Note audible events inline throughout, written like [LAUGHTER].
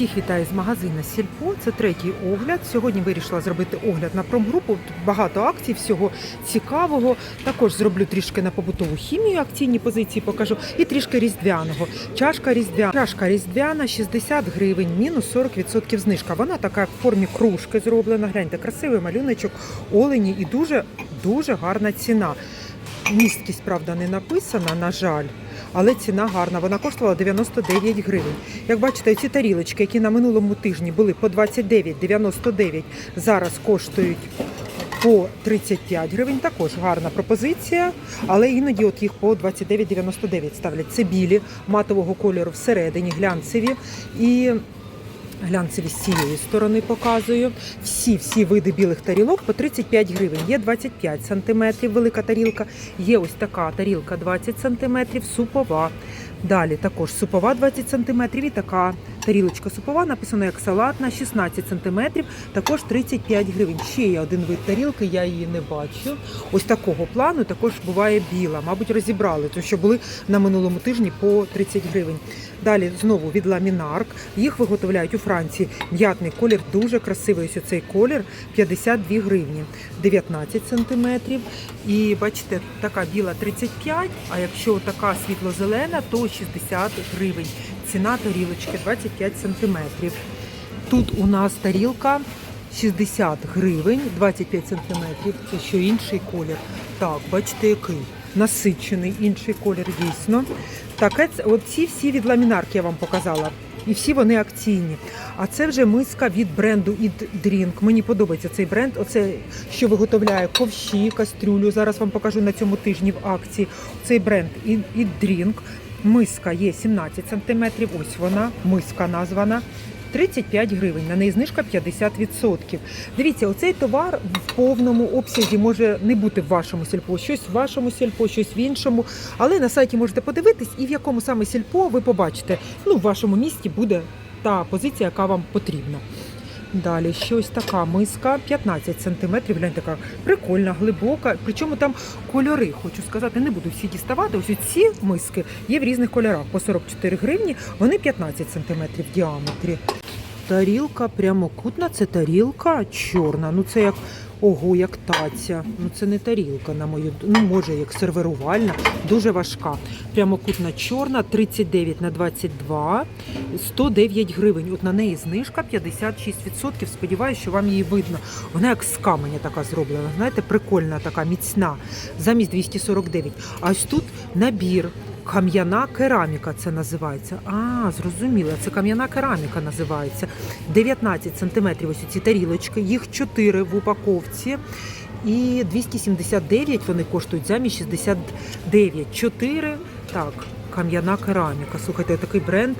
Всіх вітаю з магазину Сільпо. Це третій огляд. Сьогодні вирішила зробити огляд на промгрупу. Багато акцій, всього цікавого. Також зроблю трішки на побутову хімію. Акційні позиції покажу і трішки різдвяного. Чашка різдвяна. Чашка різдвяна 60 гривень, мінус 40% знижка. Вона така в формі кружки зроблена. Гляньте, красивий малюночок, олені і дуже дуже гарна ціна. Місткість, правда, не написана, на жаль. Але ціна гарна, вона коштувала 99 гривень. Як бачите, ці тарілочки, які на минулому тижні були по 29,99, зараз коштують по 35 гривень. Також гарна пропозиція, але іноді от їх по 29,99 ставлять. Це білі матового кольору всередині, глянцеві і Глянцеві з цієї сторони показую. Всі всі види білих тарілок по 35 гривень. Є 25 сантиметрів велика тарілка, є ось така тарілка 20 сантиметрів, супова. Далі також супова 20 сантиметрів і така тарілочка супова, написано як салатна, 16 сантиметрів, також 35 гривень. Ще є один вид тарілки, я її не бачу. Ось такого плану також буває біла. Мабуть, розібрали, тому що були на минулому тижні по 30 гривень. Далі знову від ламінарк. Їх виготовляють у Франції. М'ятний колір дуже красивий. Ось цей колір 52 гривні, 19 сантиметрів. І бачите, така біла 35, а якщо така світло-зелена, то 60 гривень. Ціна тарілочки 25 сантиметрів. Тут у нас тарілка 60 гривень, 25 сантиметрів. Це ще інший колір. Так, бачите, який насичений інший колір дійсно. Так, оці всі від ламінарки я вам показала. І всі вони акційні. А це вже миска від бренду Drink. Мені подобається цей бренд. Оце що виготовляє ковші, кастрюлю. Зараз вам покажу на цьому тижні в акції. Цей бренд Drink. Миска є 17 сантиметрів. Ось вона, миска названа. 35 гривень, на неї знижка 50%. Дивіться, оцей товар в повному обсязі може не бути в вашому сільпо, щось в вашому сільпо, щось в іншому. Але на сайті можете подивитись, і в якому саме сільпо ви побачите. Ну, в вашому місті буде та позиція, яка вам потрібна. Далі щось така миска 15 сантиметрів. Гляньте, така прикольна, глибока. Причому там кольори, хочу сказати, не буду всі діставати. Ось ці миски є в різних кольорах. По 44 гривні, вони 15 сантиметрів в діаметрі. Тарілка прямокутна, це тарілка чорна. Ну це як ого, як таця. Ну це не тарілка, на мою ну може як сервірувальна, дуже важка. Прямокутна чорна, 39 на 22, 109 гривень. От на неї знижка 56%. Сподіваюся, що вам її видно. Вона як з каменя така зроблена. Знаєте, прикольна, така міцна. Замість 249. А ось тут набір. Кам'яна кераміка це називається. А, зрозуміло, це кам'яна кераміка називається. 19 сантиметрів ось ці тарілочки, їх 4 в упаковці. І 279 вони коштують замість 69. 4, так, кам'яна кераміка. Слухайте, такий бренд.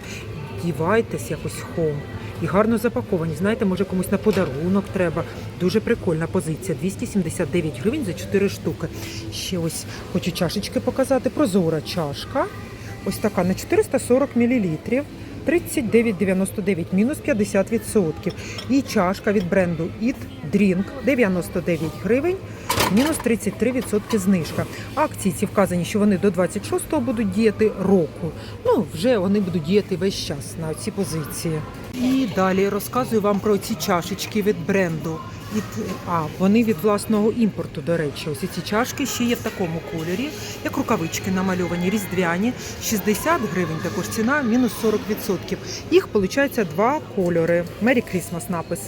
Дівайтесь якось хом. І гарно запаковані. Знаєте, може комусь на подарунок треба. Дуже прикольна позиція. 279 гривень за 4 штуки. Ще ось хочу чашечки показати. Прозора чашка. Ось така на 440 мл. 39,99 мінус 50%. І чашка від бренду Eat Drink 99 гривень. Мінус 33% знижка. Акції ці вказані, що вони до 26-го будуть діяти року. Ну, вже вони будуть діяти весь час на ці позиції. І далі розказую вам про ці чашечки від бренду. А, вони від власного імпорту, до речі. Ось ці чашки ще є в такому кольорі, як рукавички намальовані, різдвяні, 60 гривень, також ціна, мінус 40%. Їх виходить два кольори. Merry Christmas напис.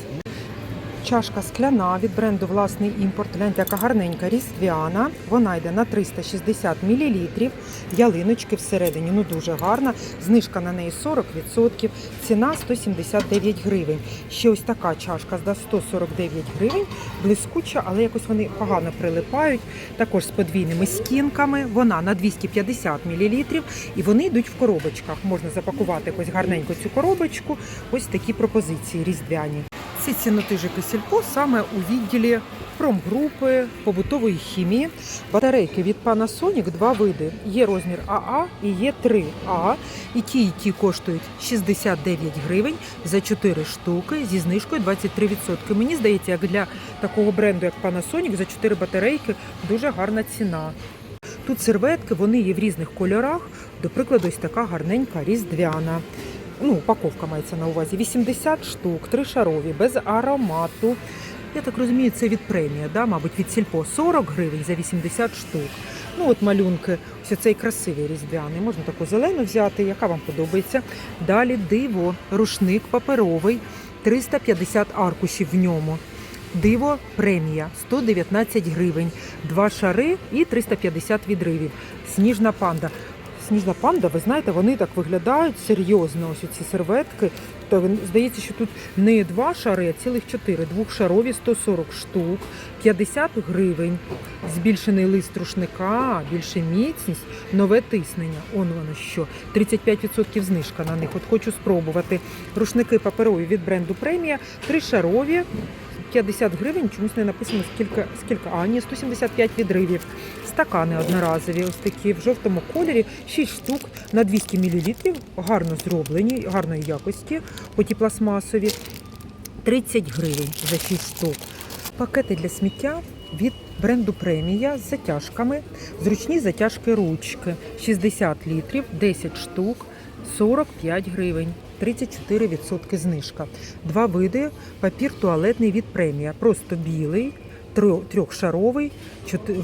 Чашка скляна від бренду власний імпорт. Гляньте, яка гарненька, різдвяна. Вона йде на 360 мл. Ялиночки всередині, ну дуже гарна. Знижка на неї 40%. Ціна 179 гривень. Ще ось така чашка за 149 гривень. Блискуча, але якось вони погано прилипають. Також з подвійними стінками. Вона на 250 мл. І вони йдуть в коробочках. Можна запакувати якось гарненько цю коробочку. Ось такі пропозиції різдвяні. Ці цінотижики сільпо саме у відділі промгрупи побутової хімії. Батарейки від Panasonic два види. Є розмір АА і є 3А. І ті, і ті коштують 69 гривень за 4 штуки зі знижкою 23%. Мені здається, як для такого бренду, як Panasonic, за 4 батарейки дуже гарна ціна. Тут серветки, вони є в різних кольорах. До прикладу, ось така гарненька різдвяна. Ну, упаковка мається на увазі. 80 штук, три шарові, без аромату. Я так розумію, це від премія, да? мабуть, від сільпо 40 гривень за 80 штук. Ну от малюнки, ось цей красивий різдвяний. Можна таку зелену взяти, яка вам подобається. Далі диво, рушник паперовий, 350 аркушів в ньому. Диво премія 119 гривень, два шари і 350 відривів. Сніжна панда. Сніжна панда, ви знаєте, вони так виглядають серйозно. Ось ці серветки. То здається, що тут не два шари, а цілих чотири. Двохшарові 140 штук, 50 гривень. Збільшений лист рушника, більше міцність, нове тиснення. Он воно що. 35% знижка на них. От хочу спробувати. Рушники паперові від бренду премія, тришарові. 50 гривень, чомусь не написано скільки, скільки. А, ні, 175 відривів. Стакани одноразові, ось такі в жовтому кольорі, 6 штук на 200 мл, гарно зроблені, гарної якості, оті пластмасові. 30 гривень за 6 штук. Пакети для сміття від бренду премія з затяжками, зручні затяжки ручки, 60 літрів, 10 штук, 45 гривень. 34% знижка. Два види папір туалетний від премія. Просто білий, трьохшаровий,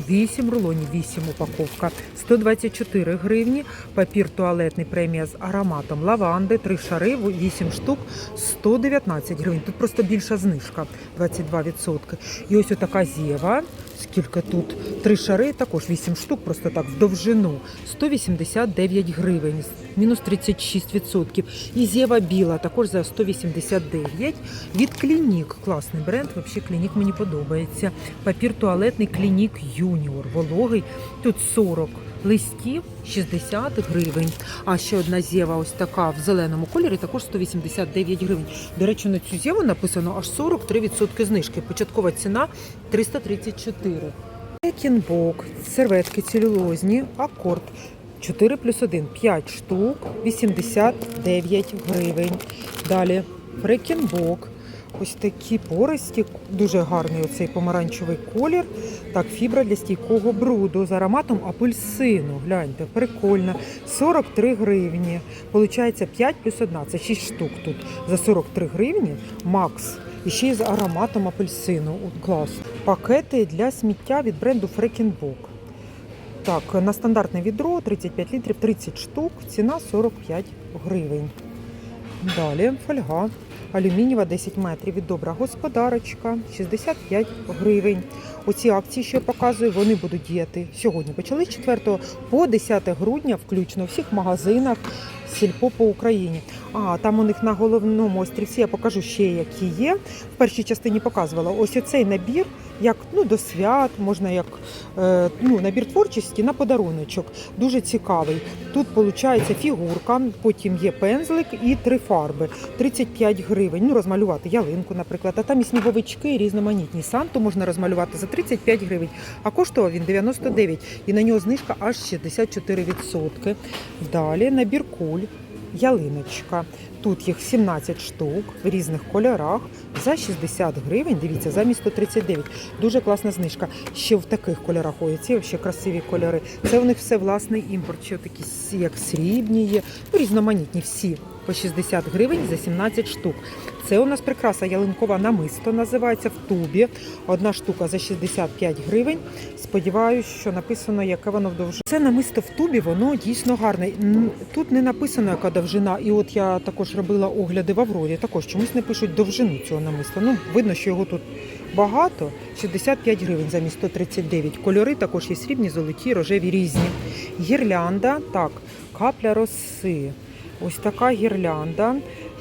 8 рулонів, 8 упаковка, 124 гривні. Папір туалетний премія з ароматом лаванди, 3 шари, 8 штук, 119 гривень. Тут просто більша знижка, 22%. І ось отака зєва. Скільки тут? Три шари, також 8 штук, просто так в довжину. 189 гривень, мінус 36%. І зєва біла, також за 189. Від Клінік. Класний бренд. Взагалі Клінік мені подобається. Папір туалетний Клінік Юніор. Вологий. Тут 40 листів, 60 гривень. А ще одна зєва, ось така в зеленому кольорі, також 189 гривень. До речі, на цю зєву написано аж 43% знижки. Початкова ціна 334. Екінбок, серветки целюлозні, акорд. 4 плюс 1, 5 штук, 89 гривень. Далі фрекінбок. Ось такі пористі, дуже гарний оцей помаранчевий колір. Так, фібра для стійкого бруду з ароматом апельсину. Гляньте, прикольно. 43 гривні. Получається 5 плюс 1. Це 6 штук тут. За 43 гривні Макс. І ще й з ароматом апельсину. Клас. Пакети для сміття від бренду Фрекінбок. Так, на стандартне відро 35 літрів, 30 штук, ціна 45 гривень. Далі фольга алюмінієва 10 метрів від добра господарочка 65 гривень. Оці акції, що я показую, вони будуть діяти сьогодні. Почали з 4 по 10 грудня, включно у всіх магазинах сільпо по Україні. А там у них на головному острівці я покажу ще, які є. В першій частині показувала ось оцей набір, як ну до свят, можна як е, ну, набір творчості на подаруночок. Дуже цікавий. Тут виходить фігурка, потім є пензлик і три фарби. 35 гривень. Ну, розмалювати ялинку, наприклад. А там і сніговички, і різноманітні. Санту можна розмалювати за 35 гривень, а коштував він 99. І на нього знижка аж 64%. Далі набір куль. Ялиночка. Тут їх 17 штук в різних кольорах за 60 гривень. Дивіться, замість 139. Дуже класна знижка. Ще в таких кольорах. Ой, ці ще красиві кольори. Це у них все власний імпорт. що такі як срібні є. Ну, різноманітні всі по 60 гривень за 17 штук. Це у нас прикраса ялинкова намисто називається в тубі. Одна штука за 65 гривень. Сподіваюсь, що написано, яке воно в довжині. Це намисто в тубі, воно дійсно гарне. Тут не написано, яка довжина. І от я також робила огляди в Аврорі. Також чомусь не пишуть довжину цього намиста. Ну, видно, що його тут багато. 65 гривень замість 139. Кольори також є срібні, золоті, рожеві різні. Гірлянда, так, капля роси. Ось така гірлянда.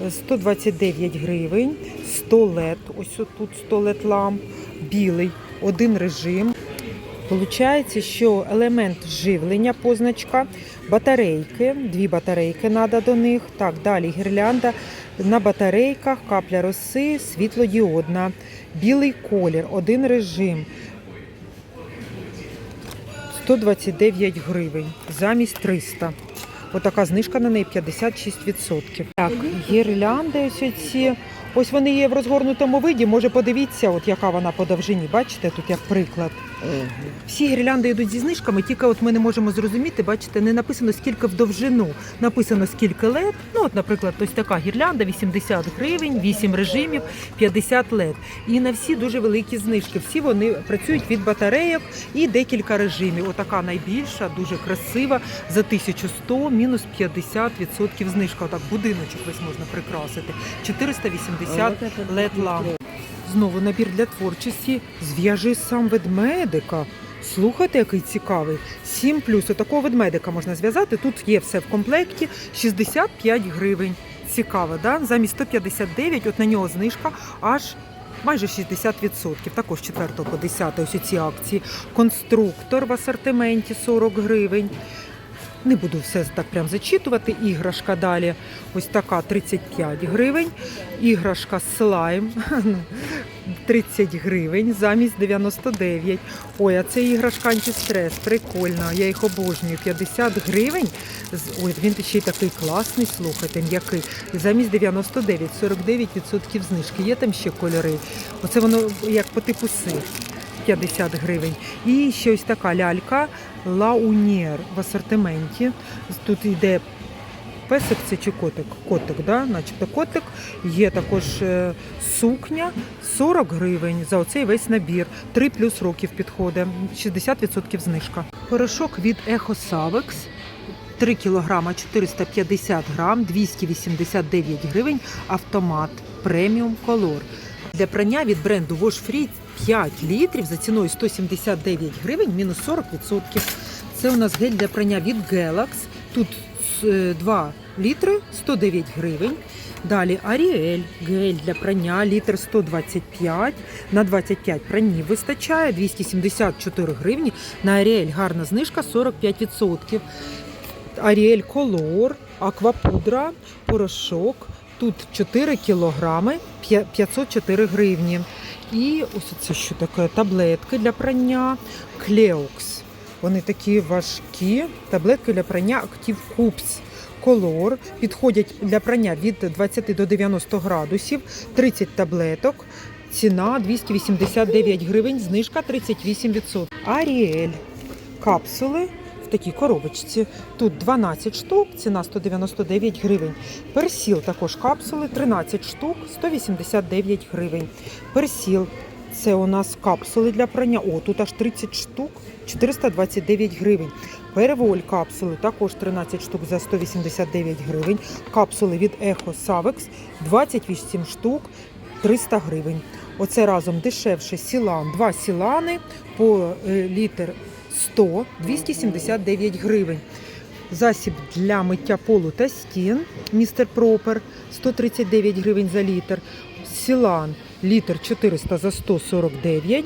129 гривень, 100 лед, ось тут 100 лед ламп, білий, один режим. Получається, що елемент живлення, позначка, батарейки, дві батарейки треба до них. Так, далі гірлянда на батарейках, капля роси, світлодіодна, білий колір, один режим. 129 гривень замість 300. Отака знижка на неї 56%. Так, гірлянди ось ці Ось вони є в розгорнутому виді. Може, подивіться, от яка вона по довжині. Бачите, тут як приклад. Всі гірлянди йдуть зі знижками, тільки от ми не можемо зрозуміти, бачите, не написано скільки в довжину. Написано скільки лед. Ну, от, наприклад, ось така гірлянда 80 гривень, 8 режимів, 50 лед. І на всі дуже великі знижки. Всі вони працюють від батарейок і декілька режимів. Отака найбільша, дуже красива, за 1100, мінус 50% знижка. Отак будиночок весь можна прикрасити. 480 лед ламп. Знову набір для творчості. Зв'яжи сам ведмедика. Слухайте, який цікавий. 7 плюс. Отакого ведмедика можна зв'язати. Тут є все в комплекті. 65 гривень. Цікаво, да? Замість 159, от на нього знижка аж майже 60%. Також 4 по 10 ось ці акції. Конструктор в асортименті 40 гривень. Не буду все так прям зачитувати. Іграшка далі. Ось така 35 гривень. Іграшка слайм [LAUGHS] 30 гривень замість 99. Ой, а це іграшка антистрес, прикольна. Я їх обожнюю. 50 гривень. Ой, він ще й такий класний, слухайте, м'який. Замість 99, 49% знижки. Є там ще кольори. Оце воно як по типу сир. 50 гривень. І ще ось така лялька Лаунєр в асортименті. Тут йде песик це чи котик? Котик, да? начебто котик. Є також е, сукня 40 гривень за оцей весь набір. 3 плюс років підходить. 60% знижка. Порошок від Echo Savex. 3 кілограма 450 грам, 289 гривень, автомат преміум колор. Для прання від бренду Wash Free 5 літрів за ціною 179 гривень, мінус 40%. Це у нас гель для прання від Galax. Тут е, 2 літри 109 гривень. Далі Ariel, гель для прання, літр 125, на 25 пранів вистачає, 274 гривні. На Ariel гарна знижка 45%. Ariel Color, аквапудра, порошок. Тут 4 кілограми, 504 гривні. І ось це що таке? Таблетки для прання Клеокс. Вони такі важкі. Таблетки для прання Active Coops Color. Підходять для прання від 20 до 90 градусів, 30 таблеток. Ціна 289 гривень, знижка 38%. Аріель. Капсули в такій коробочці. Тут 12 штук, ціна 199 гривень. Персіл також капсули, 13 штук, 189 гривень. Персіл це у нас капсули для прання. О, тут аж 30 штук, 429 гривень. Переволь капсули також 13 штук за 189 гривень. Капсули від Echo Savex 28 штук, 300 гривень. Оце разом дешевше сілан. Два сілани по е, літр 100 279 гривень. Засіб для миття полу та стін містер Пропер 139 гривень за літр. Сілан літр 400 за 149.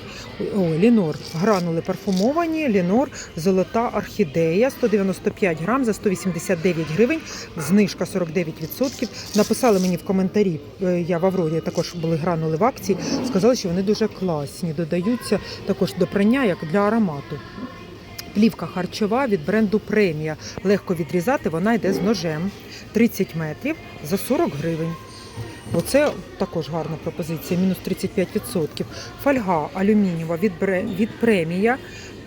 Ой, Лінор гранули парфумовані. Лінор золота орхідея 195 грам за 189 гривень. Знижка 49%. Написали мені в коментарі. е, Я в Аврорі також були гранули в акції. Сказали, що вони дуже класні. Додаються також до прання, як для аромату. Плівка харчова від бренду Премія. Легко відрізати, вона йде з ножем. 30 метрів за 40 гривень. Оце також гарна пропозиція, мінус 35%. Фольга алюмінієва від, від премія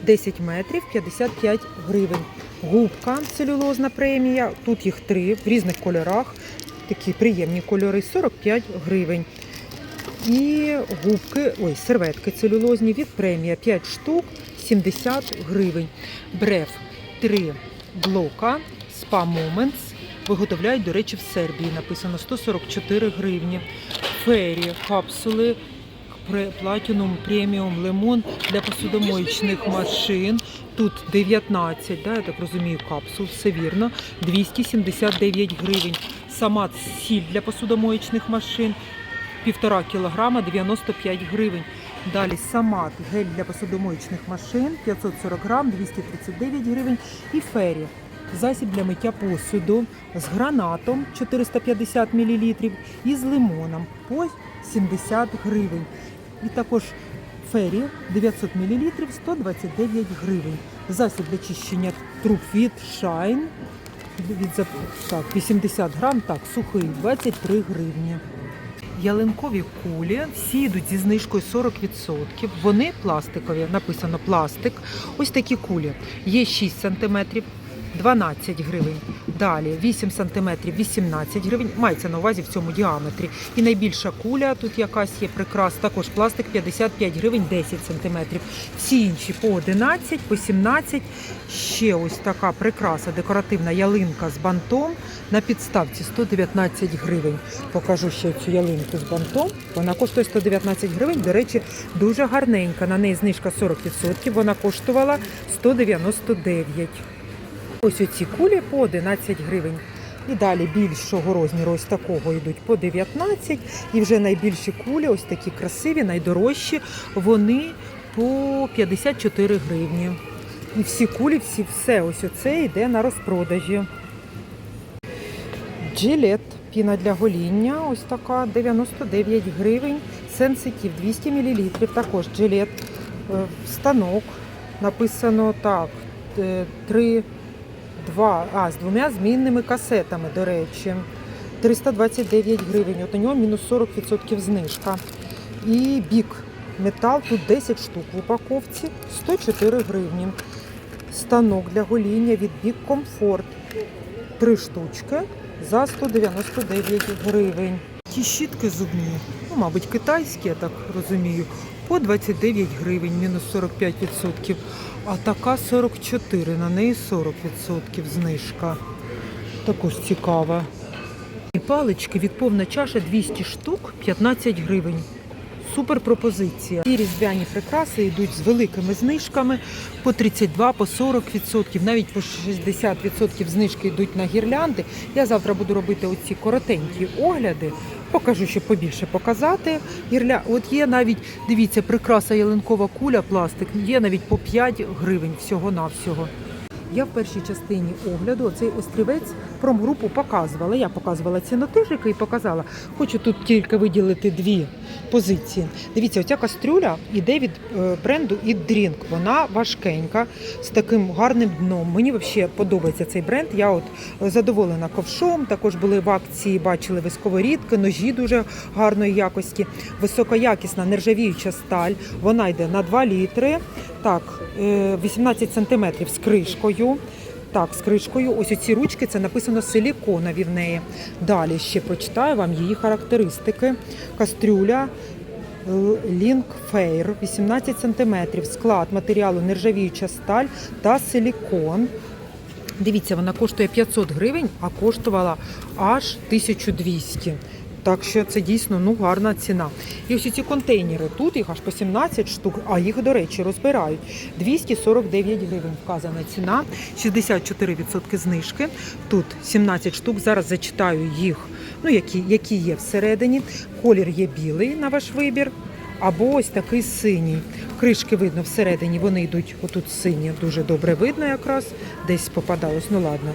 10 метрів 55 гривень. Губка целюлозна премія. Тут їх три в різних кольорах. Такі приємні кольори 45 гривень. І губки, ой, серветки целюлозні від премія 5 штук 70 гривень. Бреф 3 блока, Spa Moments. Виготовляють, до речі, в Сербії. Написано 144 гривні. Фері, капсули, Пре- Platinum Premium Lemon для посудомоїчних машин. Тут 19, да, я так розумію, капсул, все вірно. 279 гривень. Сама сіль для посудомоїчних машин. Півтора кілограма 95 гривень. Далі самат гель для посудомоїчних машин 540 грам 239 гривень. І фері засіб для миття посуду з гранатом 450 мл і з лимоном по 70 гривень. І також фері 900 мл 129 гривень. Засіб для чищення труб від Shine від так, 80 грам, так, сухий 23 гривні. Ялинкові кулі. Всі йдуть зі знижкою 40%. Вони пластикові, написано пластик. Ось такі кулі. Є 6 см, 12 гривень. Далі 8 см, 18 гривень. Мається на увазі в цьому діаметрі. І найбільша куля, тут якась є прикрас, також пластик 55 гривень, 10 см. Всі інші по 11, по 17. Ще ось така прикраса, декоративна ялинка з бантом на підставці 119 гривень. Покажу ще цю ялинку з бантом. Вона коштує 119 гривень. До речі, дуже гарненька. На неї знижка 40%. Вона коштувала 199. Ось оці кулі по 11 гривень. І далі більшого розміру ось такого йдуть по 19. І вже найбільші кулі, ось такі красиві, найдорожчі, вони по 54 гривні. І всі кулі, всі, все ось оце йде на розпродажі. Джилет, піна для гоління, ось така 99 гривень. Сенситив 200 мл. Також джилет, е, станок. Написано так, 3, 2, а, з двома змінними касетами, до речі. 329 гривень. От у нього мінус 40% знижка. І бік метал, тут 10 штук в упаковці, 104 гривні. Станок для гоління від Бік Комфорт. Три штучки за 199 гривень. Ті щітки зубні, ну, мабуть, китайські, я так розумію, по 29 гривень, мінус 45%. А така 44, на неї 40% знижка. Також цікава. І палички від повна чаша 200 штук, 15 гривень. Супер пропозиція. Ці різдвяні прикраси йдуть з великими знижками по 32, по 40%, навіть по 60% знижки йдуть на гірлянди. Я завтра буду робити оці коротенькі огляди. Покажу, щоб побільше показати. Гірля... От є навіть, дивіться, прикраса ялинкова куля, пластик, є навіть по 5 гривень всього-навсього. Я в першій частині огляду цей острівець промгрупу показувала. Я показувала цінотижики і показала. Хочу тут тільки виділити дві позиції. Дивіться, оця кастрюля йде від е, бренду Drink. Вона важкенька, з таким гарним дном. Мені взагалі подобається цей бренд. Я от е, задоволена ковшом. Також були в акції, бачили ви сковорідки, ножі дуже гарної якості, високоякісна нержавіюча сталь. Вона йде на 2 літри. Так, е, 18 сантиметрів з кришкою. Так, з кришкою. Ось оці ручки це написано силіконові в неї. Далі ще прочитаю вам її характеристики. Кастрюля Fair 18 см. Склад матеріалу нержавіюча сталь та силікон. Дивіться, вона коштує 500 гривень, а коштувала аж 1200. Так що це дійсно ну, гарна ціна. І ось ці контейнери, тут їх аж по 17 штук, а їх, до речі, розбирають. 249 гривень вказана ціна, 64% знижки. Тут 17 штук. Зараз зачитаю їх, ну, які, які є всередині. Колір є білий на ваш вибір. Або ось такий синій. Кришки видно всередині, вони йдуть отут сині, дуже добре видно якраз. Десь попадалось, ну ладно.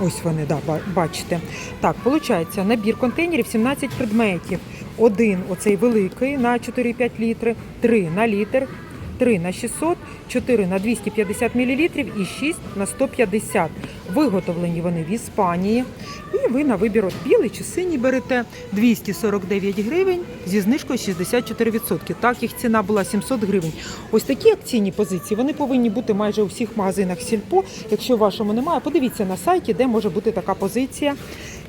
Ось вони, да, ба- бачите. Так, виходить, набір контейнерів 17 предметів. Один оцей великий на 4-5 літри, три на літр, три на 600, 4 на 250 мл і 6 на 150. Виготовлені вони в Іспанії. І ви на вибір от білий чи синій берете 249 гривень зі знижкою 64%. Так, їх ціна була 700 гривень. Ось такі акційні позиції вони повинні бути майже у всіх магазинах Сільпо. Якщо в вашому немає, подивіться на сайті, де може бути така позиція.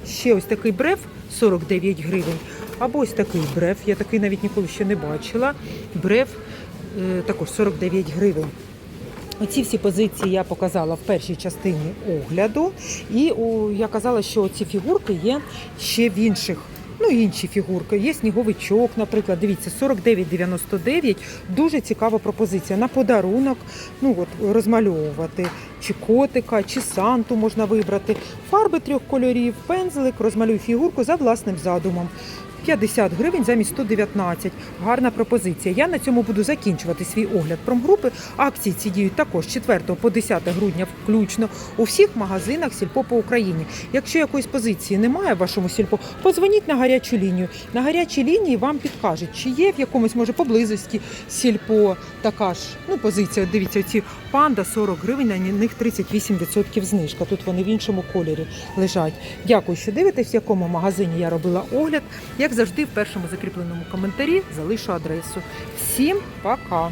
Ще ось такий бреф 49 гривень. Або ось такий бреф. Я такий навіть ніколи ще не бачила. Бреф е, також 49 гривень. Оці всі позиції я показала в першій частині огляду. І я казала, що ці фігурки є ще в інших. Ну, інші фігурки. Є сніговичок, наприклад. Дивіться, 49,99. Дуже цікава пропозиція. На подарунок ну, от, розмальовувати. Чи котика, чи санту можна вибрати. Фарби трьох кольорів, пензлик, розмалюй фігурку за власним задумом. 50 гривень замість 119. Гарна пропозиція. Я на цьому буду закінчувати свій огляд промгрупи. Акції ці діють також 4 по 10 грудня включно у всіх магазинах сільпо по Україні. Якщо якоїсь позиції немає в вашому сільпо, подзвоніть на гарячу лінію. На гарячій лінії вам підкажуть, чи є в якомусь може поблизості сільпо така ж ну, позиція. Дивіться, ці панда 40 гривень, на них 38% знижка. Тут вони в іншому кольорі лежать. Дякую, що дивитесь, в якому магазині я робила огляд. Як завжди, в першому закріпленому коментарі залишу адресу. Всім пока!